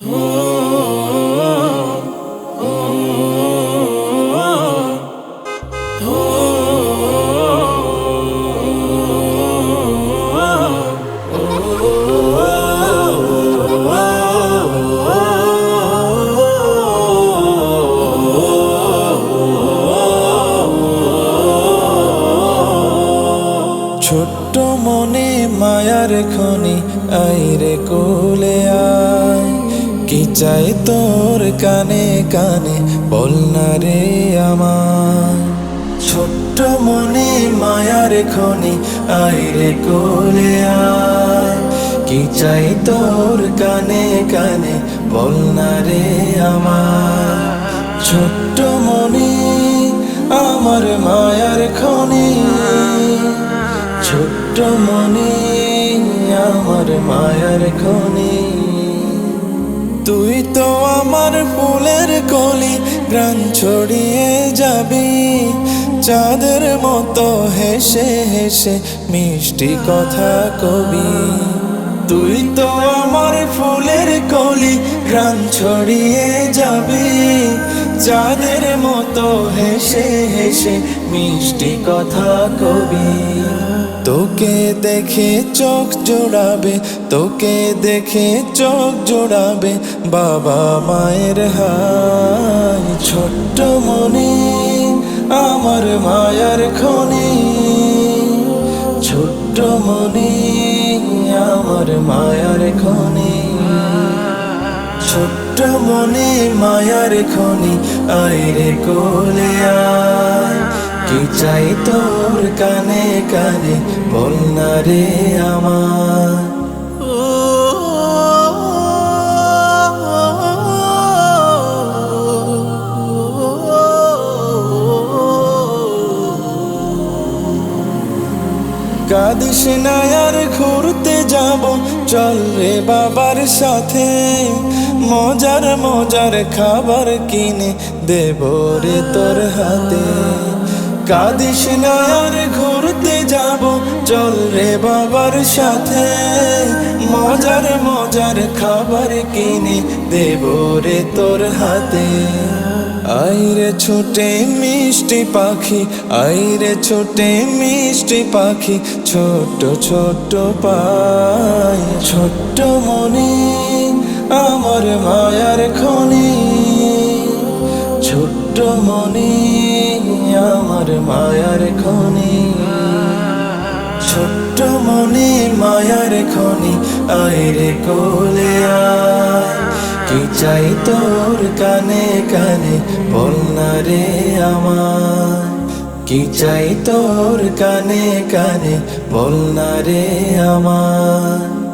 ছোট্ট মনে মায়ার খনি আইরে কোলে আয় কি চাই তোর কানে কানে? বল না রে আমার। ছোট্ট মনে মায়ার খনি আইরে কোলে আয়। কি চাই তোর কানে কানে? বল না রে আমার। ছোট্ট মনে আমার মায়ার খনি, ছোট্ট মনে আমার মায়ার খনি। তুই তো আমার ফুলের কলি গ্রান ছড়িয়ে যাবি। চাঁদের মতো হেসে হেসে মিষ্টি কথা কবি। তুই তো আমার ফুলের কলি গ্রান ছড়িয়ে যাবি। চাঁদের মতো হেসে হেসে মিষ্টি কথা কবি। তোকে দেখে চোখ জোড়াবে, তোকে দেখে চোখ জোড়াবে বাবা মায়ের হাই। ছোট্ট মনে, আমার মায়ার খনি। ছোট্ট মনে, আমার মায়ার খনি। ছোট্ট মনে, মায়ার খনি আইরে কোলে। কি চাই তোর কানে কানে? বল না রে আমার। কাদিস না ঘুরতে যাব। চল রে বাবার সাথে। মজার মজার খাবার কিনে দেব রে তোর হাতে। কাদিস না আর ঘুরতে যাব। চল রে বাবার সাথে, মজার মজার খাবার কিনে দেব রে তোর হাতে। আইরে ছোটে মিষ্টি পাখি আইরে ছোটে মিষ্টি পাখি ছোট ছোট পাই, ছোট্ট মনে আমার মায়ার খনি। ছোট্ট মনে আমার মায়ার খনি। ছোট্ট মনে মায়ার খনি আইরে কোলে কি চাই তোর কানে কানে, বল না রে আমার। কি চাই তোর কানে কানে, বল না রে আমার।